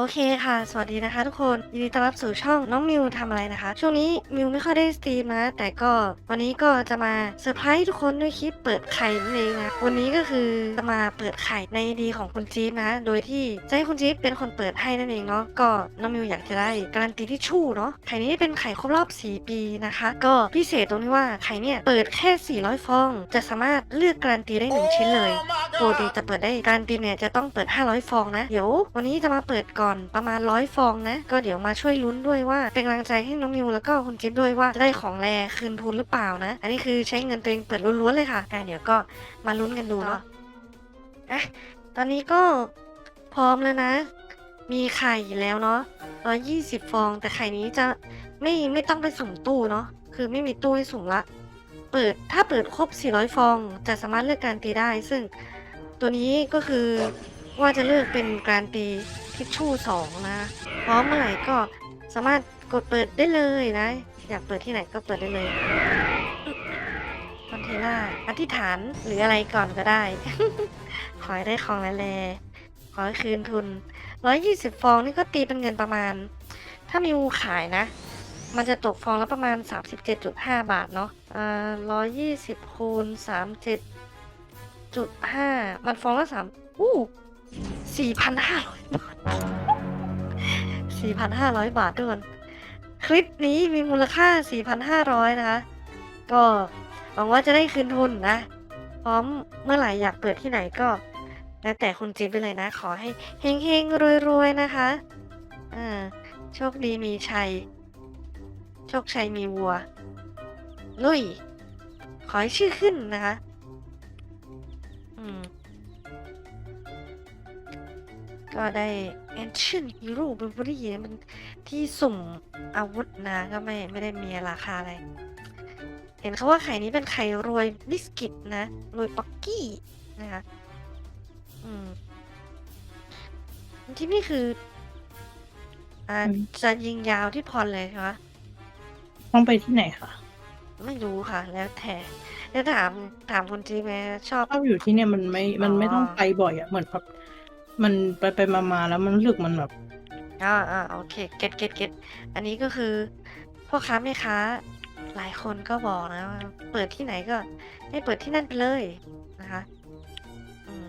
โอเคค่ะ สวัสดีนะคะทุกคน ยินดีต้อนรับสู่ช่องน้องมิวทำอะไรนะคะ ช่วงนี้มิวไม่ค่อยได้สตรีมนะ แต่ก็วันนี้ก็จะมาเซอร์ไพรส์ทุกคนด้วยคลิปเปิดไข่นั่นเองนะ วันนี้ก็คือจะมาเปิดไข่ในดีของคุณจี๊ดนะ โดยที่จะให้คุณจี๊ดเป็นคนเปิดให้นั่นเองเนาะ ก็น้องมิวอยากจะได้การันตีที่ชู่เนาะ ไข่นี้เป็นไข่ครบรอบ 4 ปีนะคะ ก็พิเศษตรงที่ว่าไข่เนี่ยเปิดแค่ 400 ฟอง จะสามารถเลือกการันตีได้หนึ่งชิ้นเลยปกติจะเปิดได้การตีเนี่ยจะต้องเปิด 500 ฟองนะ เดี๋ยววันนี้จะมาเปิดก่อนประมาณ100ฟองนะ ก็เดี๋ยวมาช่วยลุ้นด้วยว่าเป็นกำลังใจให้น้องมิวแล้วก็คุณจิ๊บด้วยว่าจะได้ของแรคืนทุนหรือเปล่านะ อันนี้คือใช้เงินตัวเองเปิดล้วนๆเลยค่ะอะเดี๋ยวก็มาลุ้นกันดูเนาะอะตอนนี้ก็พร้อมแล้วนะ มีไข่แล้วเนาะ120ฟอง แต่ไข่นี้จะไม่ไม่ต้องไปสุ่มตู้เนาะคือไม่มีตู้ให้สุ่มละ เปิดถ้าเปิดครบ 400 ฟอง จะสามารถเลือกการตีได้ ซึ่งตัวนี้ก็คือว่าจะเลือกเป็นการตี ทิชชู่สองนะ พร้อมเมื่อไหร่ก็สามารถกดเปิดได้เลยนะ อยากเปิดที่ไหนก็เปิดได้เลยคอนเทน่าอธิษฐานหรืออะไรก่อนก็ได้ ขอให้ได้ของแร่ๆขอให้คืนทุน 120 ฟองนี่ก็ตีเป็นเงินประมาณ ถ้ามีวูขายนะ มันจะตกฟองและประมาณ 37.5 บาทเนาะอ่าร้อยยี่สิบคูณสามเจ็ดจุดห้ามันฟองละสามอู้ สี่พันห้าร้อยบาทสี่พันห้าร้อยบาททุกคนคลิปนี้มีมูลค่าสี่พันห้าร้อยนะคะ ก็หวังว่าจะได้คืนทุนนะ พร้อมเมื่อไหร่อยากเปิดที่ไหนก็แล้วแต่คุณจิ๊บไปเลยนะ ขอให้เฮงๆรวยๆนะคะอ่าโชคดีมีชัย โชคชัยมีวัว ลุย ขอให้ชื่อขึ้นนะคะ ก็ได้ Ancient Hero b r a v e r y นะมันที่สุ่มอาวุธนะ ก็ไม่ไม่ได้มีราคาอะไร เห็นเขาว่าไข่นี้เป็นไข่รวยบิสกิตนะรวยป๊อกกี้นะคะอืมที่นี่คือ อ่าอืมจะยิงยาวที่พรเลยใช่ไหมต้องไปที่ไหนคะไม่รู้ค่ะ แล้วแต่แล้วถามถามคุณจีไหมชอบชอบอยู่ที่เนี่ยมันไม่มันไม่ต้องไปบ่อยอะเหมือนแบบ มันไปไปมามาแล้วมันรู้สึกมันแบบอ่าอ่าโอเคเก็ตเก็ตเก็ตอันนี้ก็คือพ่อค้าแม่ค้า หลายคนก็บอกนะว่าเปิดที่ไหนก็ ให้เปิดที่นั่นไปเลยนะคะอืม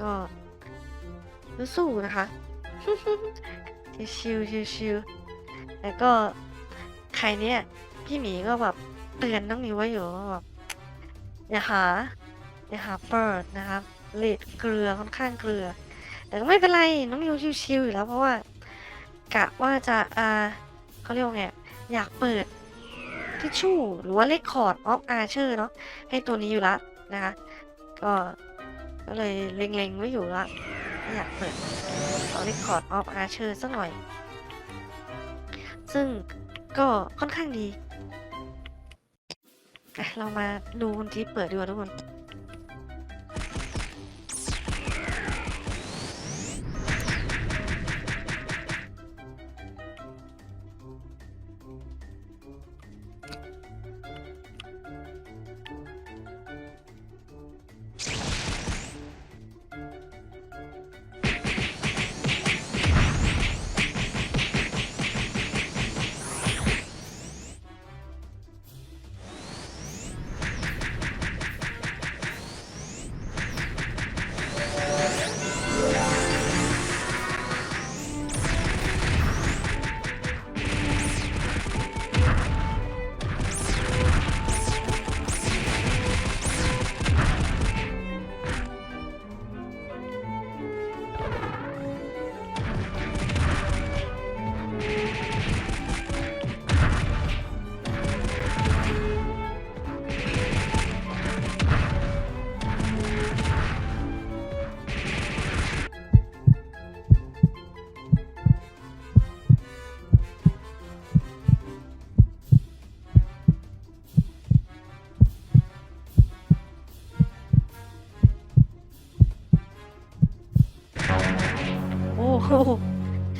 ก็สู้ๆนะคะ ชิวๆชิวๆแล้วก็ใครเนี่ย พี่หมีก็แบบเตือนน้องนิวไว้อยู่ว่าแบบอย่าหา อย่าหาเปิดนะครับเลดเกลือค่อนข้างเกลือ แต่ก็ไม่เป็นไรน้องนิวชิวๆอยู่แล้วเพราะว่ากะว่าจะอ่าเขาเรียกว่าไงอยากเปิดทิชชู่หรือว่าเลคคอร์ดออฟอาร์เชอร์เนาะให้ตัวนี้อยู่ละนะคะก็ก็เลยเล็งๆไว้อยู่ละอยากเปิดเอาเลคคอร์ดออฟอาร์เชอร์สักหน่อย ซึ่งก็ค่อนข้างดีเรามาดูคุณจี๊ดเปิดดีกว่าทุกคน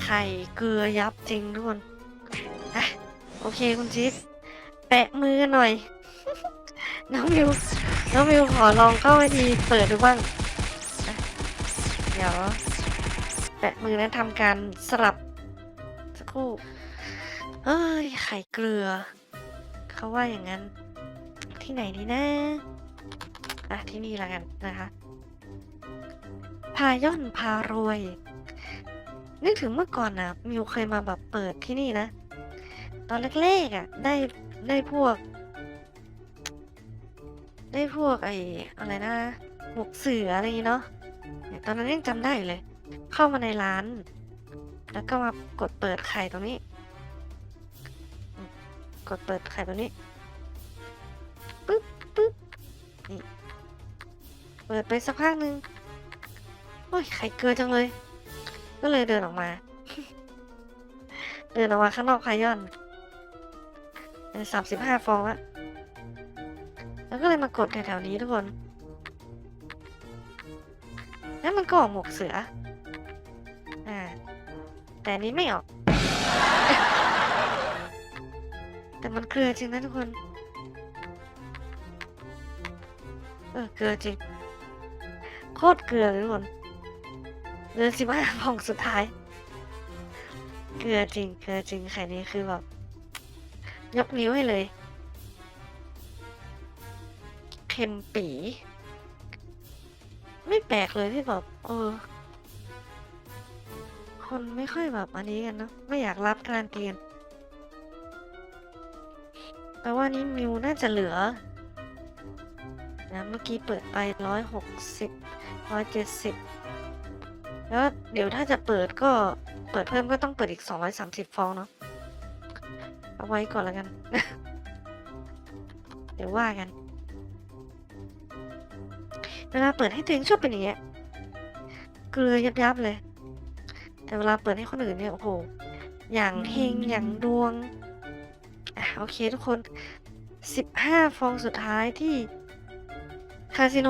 ไข่เกลือยับจริงทุกคนอะโอเคคุณจิ๊บแปะมือหน่อย น้องมิว น้องมิวขอลองเข้าไปทีเปิดดูบ้าง เดี๋ยว แปะมือนั้นทำการสลับ สักครู่เอ้ย ไข่เกลือ เขาว่าอย่างนั้น ที่ไหนดีนะอะที่นี่ละกันนะคะ พาย่อนพารวย นึกถึงเมื่อก่อนนะมิวเคยมาแบบเปิดที่นี่นะ ตอนแรกๆอะ ได้ได้พวก ได้พวกไอ้อะไรนะหมวกเสืออะไรอย่างเนาะตอนนั้นยังจำได้อยู่เลย เข้ามาในร้าน แล้วก็มากดเปิดไข่ตรงนี้ กดเปิดไข่ตรงนี้ปึ๊บปึ๊บเปิดไปสักพักหนึ่งโอ้ยไข่เกลือจังเลย ก็เลยเดินออกมา เดินออกมาข้างนอกพายอนสามสิบห้าฟองละแล้วก็เลยมากดแถวๆนี้ทุกคน แล้วมันก็ออกหมวกเสือ อ่า แต่นนี้ไม่ออก แต่มันเกลือจริงนะทุกคน เออเกลือจริง โคตรเกลือเลยทุกคน เหลือสิบห้าฟองสุดท้าย เกลือจริง เกลือจริงไข่นี้คือแบบ ยกนิ้วให้เลย เค็มปี ไม่แปลกเลยที่แบบ เออ คนไม่ค่อยแบบอันนี้กันเนอะไม่อยากรับการเตีนแปลว่านี้มิวน่าจะเหลือนะเมื่อกี้เปิดไปร้อยหกสิบร้อยเจ็ดสิบ แล้วเดี๋ยวถ้าจะเปิดก็เปิดเพิ่มก็ต้องเปิดอีกสองร้อยสามสิบฟองเนาะเอาไว้ก่อนแล้วกัน เดี๋ยวว่ากันเวลาเปิดให้ตัวเองชอบเป็นอย่างเงี้ยเกลือยับยับๆเลย แต่เวลาเปิดให้คนอื่นเนี่ยโอ้โหอย่างเฮงอย่างดวงอะโอเคทุกคนสิบห้าฟองสุดท้ายที่คาสิโน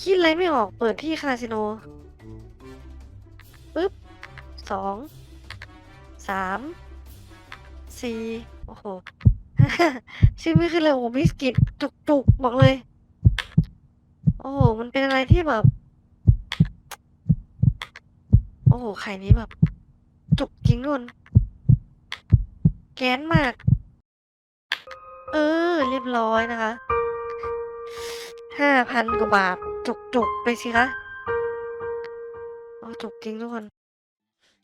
คิดอะไรไม่ออกเปิดที่คาสิโน ปึ๊บสองสามสี่โอ้โห ชื่อไม่ขึ้นเลยโอ้โหมิสกิตจุกๆบอกเลย โอ้โห มันเป็นอะไรที่แบบ โอ้โห ไข่นี้แบบ จุกจริงนุ่นแกนมาก เออ เรียบร้อยนะคะห้าพันกว่าบาท จุกๆไปสิคะ โอ้จุกจริงทุกคน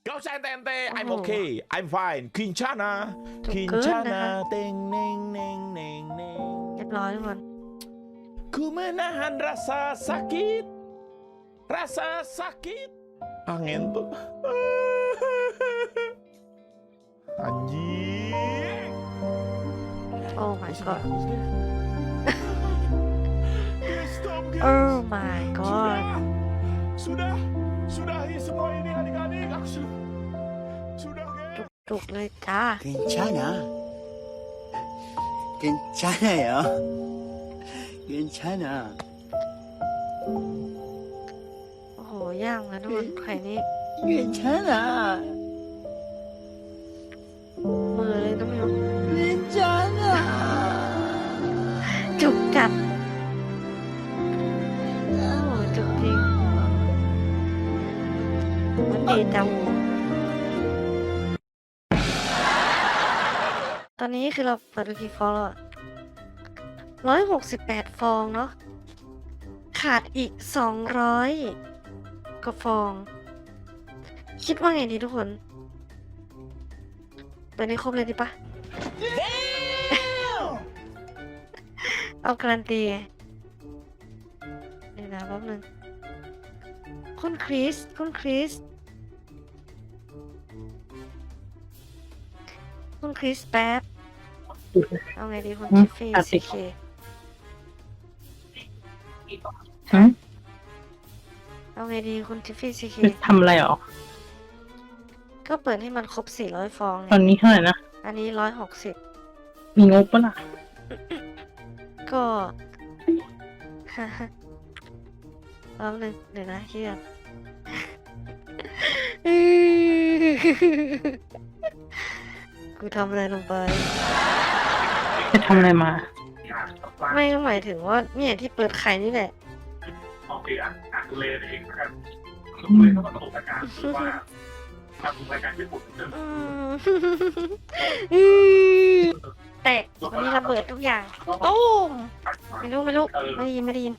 Kau santai ente, I'm Oh. okay, I'm fine. Kincana, จุกเกินนะคะ Kincana, ting neng neng neng neng. เรียบร้อยทุกคน Ku menahan rasa sakit, rasa sakit. Angin tuh. Anjing. โอ้ my god Guys, stop guys. oh my god Sudah, sudah, guys. จุกๆเลยจ้า 괜찮아. 괜찮아요. 괜찮아. โอ้โห ย่างแล้วทุกคนไข่นี้ 괜찮아. มือเลยน้องมิว 괜찮아. จุกจัด โอ้โห จุกจริง มันดีจัง ตอนนี้คือเราเปิดดูกี่ฟองแล้วร้อยหกสิบแปดฟองเนาะ ขาดอีกสองร้อยกว่าฟอง คิดว่าไงดีทุกคนเปิดให้ครบเลยดีปะ เอาการันตีไงเดี๋ยวนะแป๊บนึงคุณคริส คุณคริส คุณคริสแป๊บ เอาไงดีคุณอืมทิฟฟี่ตัดสิซีเคฮะเอาไงดีคุณทิฟฟี่ซีเคจะทำอะไรหรอ ก็เปิดให้มันครบ400ฟองตไงอนนี้เท่าไหร่นะ อันนี้160มีงบปะล่ะ ก็แป๊บนึงเดี๋ยวนะเครียด กูทำอะไรลงไปจะทำอะไรมา ไม่ก็หมายถึงว่าเนี่ยที่เปิดไข่นี่แหละอืมอืมอืมแตกวันนี้ระเบิดทุกอย่างตุ้มไม่รู้ไม่รู้ไม่ได้ยินไม่ได้ยิน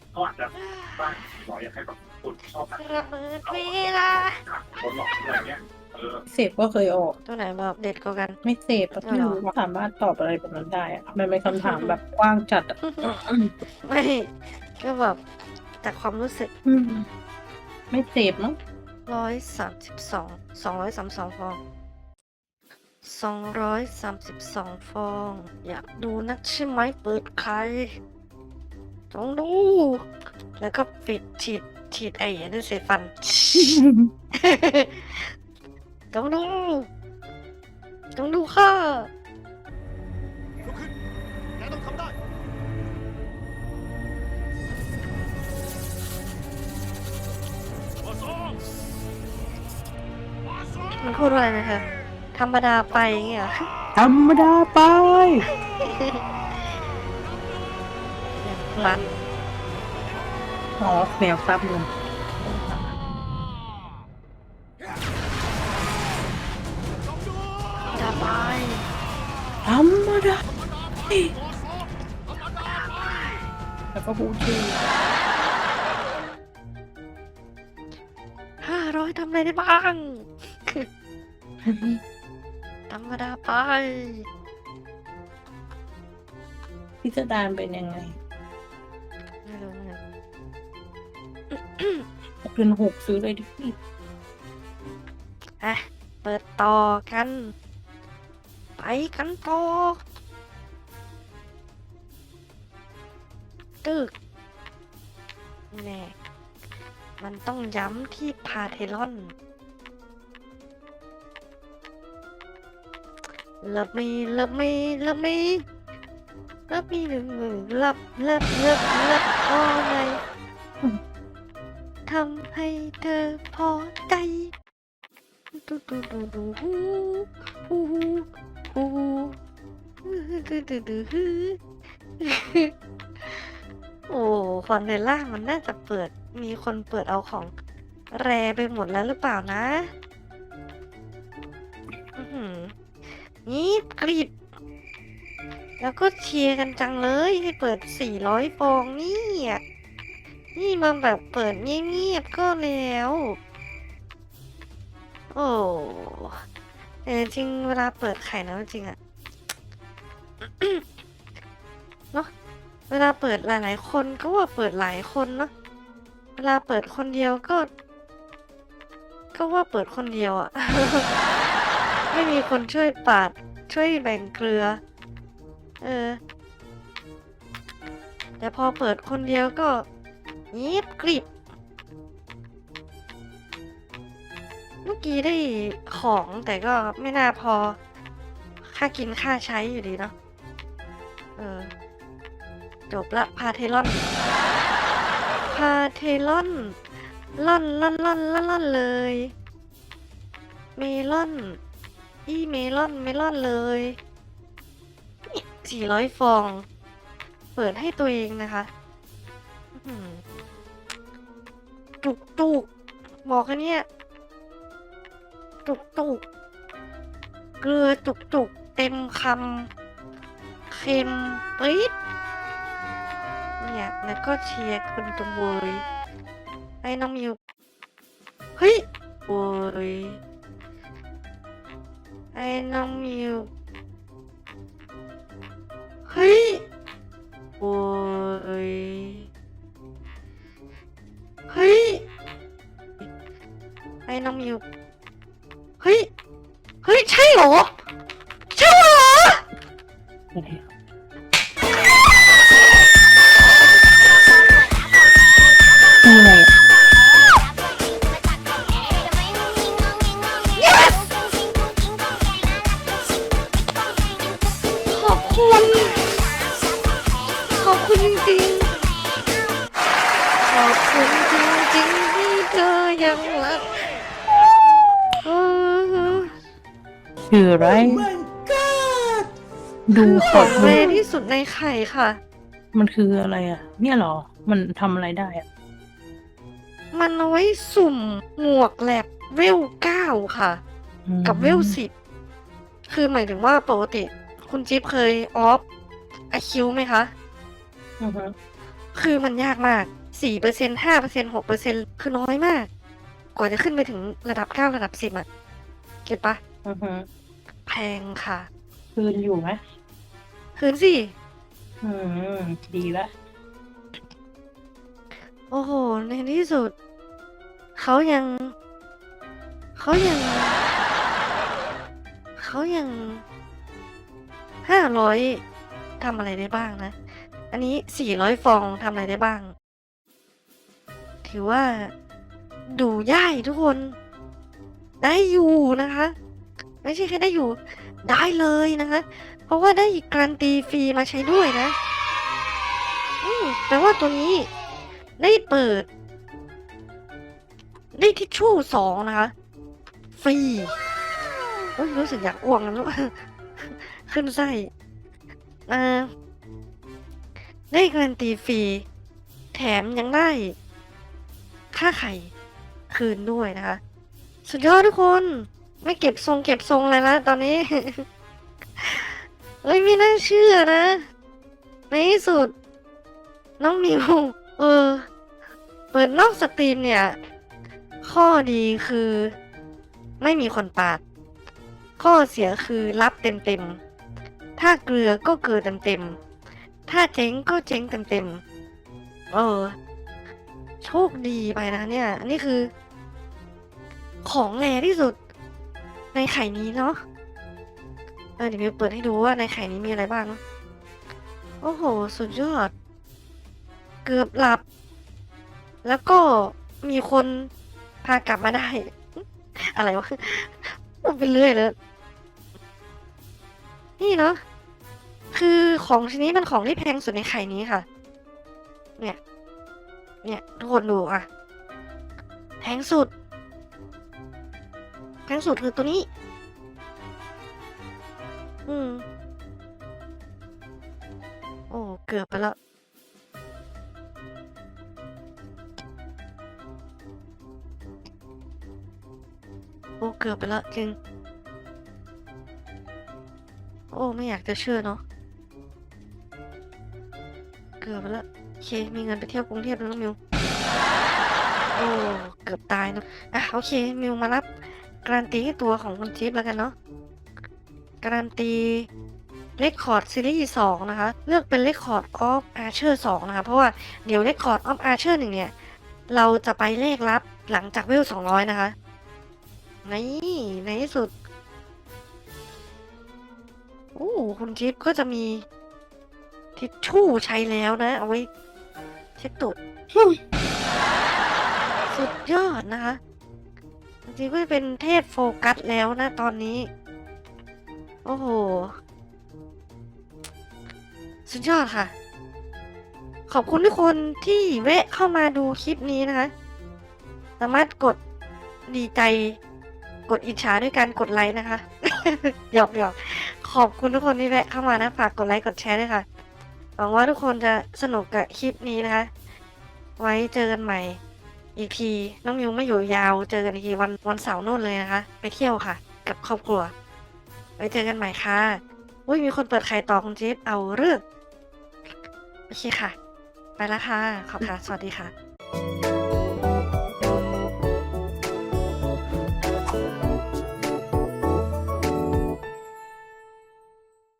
ระเบิดเวลาเสพก็เคยออก ตัวไหนแบบเด็ดกว่ากัน ไม่เสพอะไม่รู้ว่าสามารถตอบอะไรแบบนั้นได้อะมันเป็นคำถามแบบกว้างจัดอะไม่ก็แบบจากความรู้สึกอืมไม่เสพมั้งร้อยสามสิบสองสองร้อยสามสองฟองสองร้อยสามสิบสองฟอง อยากดูนักใช่ไหมเปิดใครจงดู แล้วก็ปิดฉีดฉีดไอ้นั่นเสียฟัน จงดูจงดูค่ะลุกขึ้นแกต้องทำได้ มาซ้อมมาซ้อมมันพูดว่าอะไรนะคะ ธรรมดาไปอย่างเงี้ยเหรอ ธรรมดาไปมัน อ๋อแมวซับเงิน ดาไปแล้วก็พูดชื่อห้าร้อยทำอะไรได้บ้าง ธรรมดาไป พิสดารเป็นยังไงไม่รู้ไงเดือนหกซื้อเลยดิอะ เปิดต่อกัน ไปกันต่อ ตึกแน่มันต้องย้ำที่พาเทลอนเลิฟมีเลิฟมีเลิฟมีเลิฟมีหนึ่งหนึ่งเลิฟเลิฟเลิฟเลิฟพอไงทำให้เธอพอใจดูดูดูดูฮูฮูฮูฮูดูดูดูฮู โอ้ฟอนเดล่ามันน่าจะเปิดมีคนเปิดเอาของแรไปหมดแล้วหรือเปล่านะนี่กรีดแล้วก็เชียร์กันจังเลยให้เปิด 400ฟองนี่อะนี่มันแบบเปิดเงียบๆก็แล้ว โอ้แต่จริงเวลาเปิดไข่นะจริงอะ เวลาเปิดหลายๆคนก็ว่าเปิดหลายคนเนาะ เวลาเปิดคนเดียวก็ ก็ว่าเปิดคนเดียวอะไม่มีคนช่วยปาด ช่วยแบ่งเกลือ เออ แต่พอเปิดคนเดียวก็เงีบกริบ เมื่อกี้ได้ของแต่ก็ไม่น่าพอ ค่ากินค่าใช้อยู่ดีเนาะ เออ จบละพาเทลอน พาเทลอนล่อนล่อนล่อนล่อนล่อนเลย เมลอน อีเมลอนเมลอนเลยสี่ร้อยฟอง เปิดให้ตัวเองนะคะจุกจุกบอกแค่เนี้ยจุกจุกเกลือจุกจุกเต็มคำเค็มปี๊ด แล้วก็เชียร์คุณจมบุยไอ้น้องมิวเฮ้ยโอ้ยไอ้น้องมิวเฮ้ยโอ้ยเฮ้ยไอ้น้องมิวเฮ้ย เฮ้ย ใช่เหรอ ใช่เหรอ อะไรอะ yes ขอบคุณ ขอบคุณจริงๆขอบคุณจริงๆที่เธอยังรักเออคืออะไร ดูคือขขอองดูแรที่สุดในไข่ค่ะ มันคืออะไรอะ เนี่ยเหรอ มันทำอะไรได้อะ มันเอาไว้สุ่มหมวกแลบเวลเก้าค่ะ กับเวลสิบคือหมายถึงว่าปกติ คุณจิ๊บเคยออฟไอคิวไหมคะอือฮึคือมันยากมากสี่เปอร์เซ็นห้าเปอร์เซ็นหกเปอร์เซ็นคือน้อยมาก กว่าจะขึ้นไปถึงระดับเก้าระดับสิบอะเก็ตปะอือฮึแพงค่ะ คืนอยู่ไหมคืนสิอืมดีละ โอ้โห ในที่สุด เขายัง เขายัง เขายังห้าร้อยทำอะไรได้บ้างนะ อันนี้สี่ร้อยฟองทำอะไรได้บ้าง ถือว่าดูย่ายทุกคน ได้อยู่นะคะ ไม่ใช่แค่ได้อยู่ ได้เลยนะคะ เพราะว่าได้การตีฟรีมาใช้ด้วยนะ อืมแปลว่าตัวนี้ ได้เปิด ได้ทิชชู่สองนะคะ ฟรีโอ้ยรู้สึกอยากอ้วกแล้วขึ้นไส้อ่อได้การันตีฟรี แถมยังได้ ค่าไข่คืนด้วยนะคะ สุดยอดทุกคน ไม่เก็บทรงเก็บทรงเลยนะตอนนี้เอ้ยไม่น่าเชื่อนะ ในที่สุด น้องมิวเออ เปิดนอกสตรีมเนี่ย ข้อดีคือไม่มีคนปาด ข้อเสียคือรับเต็มๆ ถ้าเกลือก็เกลือเต็มๆ ถ้าเจ๊งก็เจ๊งเต็มๆ เออ โชคดีไปนะเนี่ย อันนี้คือ ของแรที่สุด ในไข่นี้เนาะ เออเดี๋ยวมิวเปิดให้ดูว่าในไข่นี้มีอะไรบ้าง โอ้โห สุดยอด เกือบหลับ แล้วก็มีคนพากลับมาได้ อะไรวะพูดไปเรื่อยเลย นี่เนาะคือของชิ้นนี้เป็นของที่แพงสุดในไข่นี้ค่ะ เนี่ย เนี่ยทุกคนดูอะ แพงสุด แพงสุดคือตัวนี้ อืม โอ้ เกือบไปแล้ว โอ้เกือบไปแล้วจริง โอ้ไม่อยากจะเชื่อเนาะเกือบไปแล้วโอเคมีเงินไปเที่ยวกรุงเทพแล้วน้องมิวโอ้เกือบตายเนอะอะโอเคมิวมารับการันตีให้ตัวของคุณจิ๊บแล้วกันเนาะการันตีเลคคอร์ดซีรีส์สองนะคะ เลือกเป็นเลคคอร์ดออฟอาร์เชอร์สองนะคะ เพราะว่าเดี๋ยวเลคคอร์ดออฟอาร์เชอร์หนึ่งเนี่ย เราจะไปเลขรับหลังจากเวลสองร้อยนะคะ นี่ในที่สุด โอ้คุณจิ๊บก็จะมีทิชชู่ใช้แล้วนะ เอาไว้เช็ดตูดสุดยอดนะคะจริงๆก็เป็นเทพโฟกัสแล้วนะตอนนี้ โอ้โห สุดยอดค่ะ ขอบคุณทุกคนที่แวะเข้ามาดูคลิปนี้นะคะ สามารถกดดีใจ กดอิจฉาด้วยการกดไลค์นะคะหยอกหยอกขอบคุณทุกคนที่แวะเข้ามานะฝากกดไลค์กดแชร์ด้วยค่ะหวังว่าทุกคนจะสนุกกับคลิปนี้นะคะ ไว้เจอกันใหม่อีกทีน้องมิวไม่อยู่ยาวเจอกันอีกทีวันวันเสาร์โน่นเลยนะคะ ไปเที่ยวค่ะ กับครอบครัว ไว้เจอกันใหม่ค่ะอุ้ยมีคนเปิดไข่ต่อคุณจิ๊บเอาเรื่องโอเคค่ะ ไปแล้วค่ะ ขอบค่ะสวัสดีค่ะ